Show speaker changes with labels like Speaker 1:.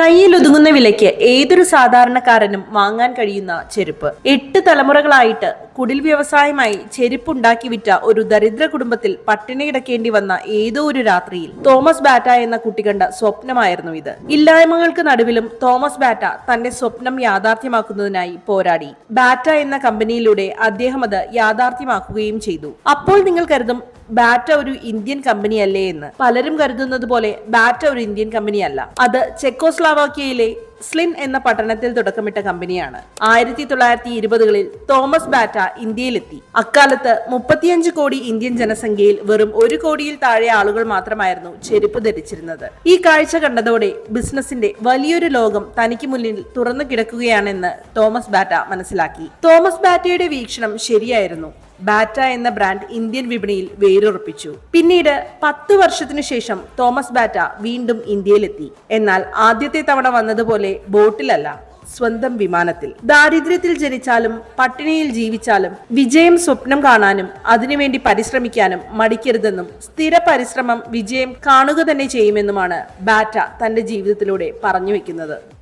Speaker 1: കയ്യിലൊതുങ്ങുന്ന വിലയ്ക്ക് ഏതൊരു സാധാരണക്കാരനും വാങ്ങാൻ കഴിയുന്ന ചെരുപ്പ്. എട്ട് തലമുറകളായിട്ട് കുടിൽ വ്യവസായമായി ചെരുപ്പുണ്ടാക്കി വിറ്റ ഒരു ദരിദ്ര കുടുംബത്തിൽ പട്ടിണി കിടക്കേണ്ടി വന്ന ഏതോ ഒരു രാത്രിയിൽ തോമസ് ബാറ്റ എന്ന കുട്ടി കണ്ട സ്വപ്നമായിരുന്നു ഇത്. ഇല്ലായ്മകൾക്ക് നടുവിലും തോമസ് ബാറ്റ തന്റെ സ്വപ്നം യാഥാർത്ഥ്യമാക്കുന്നതിനായി പോരാടി. ബാറ്റ എന്ന കമ്പനിയിലൂടെ അദ്ദേഹം അത് യാഥാർത്ഥ്യമാക്കുകയും ചെയ്തു. അപ്പോൾ നിങ്ങൾ കരുതും ബാറ്റ ഒരു ഇന്ത്യൻ കമ്പനിയല്ലേ എന്ന്. പലരും കരുതുന്നത് പോലെ ബാറ്റ ഒരു ഇന്ത്യൻ കമ്പനിയല്ല. അത് ചെക്കോസ്ലാവാക്യയിലെ സ്ലിൻ എന്ന പട്ടണത്തിൽ തുടക്കമിട്ട കമ്പനിയാണ്. ആയിരത്തി തൊള്ളായിരത്തി ഇരുപതുകളിൽ തോമസ് ബാറ്റ ഇന്ത്യയിലെത്തി. അക്കാലത്ത് മുപ്പത്തിയഞ്ച് കോടി ഇന്ത്യൻ ജനസംഖ്യയിൽ വെറും ഒരു കോടിയിൽ താഴെ ആളുകൾ മാത്രമായിരുന്നു ചെരുപ്പ് ധരിച്ചിരുന്നത്. ഈ കാഴ്ച കണ്ടതോടെ ബിസിനസിന്റെ വലിയൊരു ലോകം തനിക്ക് മുന്നിൽ തുറന്നു കിടക്കുകയാണെന്ന് തോമസ് ബാറ്റ മനസ്സിലാക്കി. തോമസ് ബാറ്റയുടെ വീക്ഷണം ശരിയായിരുന്നു. ബാറ്റ എന്ന ബ്രാൻഡ് ഇന്ത്യൻ വിപണിയിൽ വേരുറപ്പിച്ചു. പിന്നീട് പത്ത് വർഷത്തിനു ശേഷം തോമസ് ബാറ്റ വീണ്ടും ഇന്ത്യയിലെത്തി. എന്നാൽ ആദ്യത്തെ തവണ വന്നതുപോലെ ബോട്ടിലല്ല സ്വന്തം വിമാനത്തിൽ. ദാരിദ്ര്യത്തിൽ ജനിച്ചാലും പട്ടിണിയിൽ ജീവിച്ചാലും വിജയം സ്വപ്നം കാണാനും അതിനുവേണ്ടി പരിശ്രമിക്കാനും മടിക്കരുതെന്നും സ്ഥിര പരിശ്രമം വിജയം കാണുക തന്നെ ചെയ്യുമെന്നുമാണ് ബാറ്റ തന്റെ ജീവിതത്തിലൂടെ പറഞ്ഞു വെക്കുന്നത്.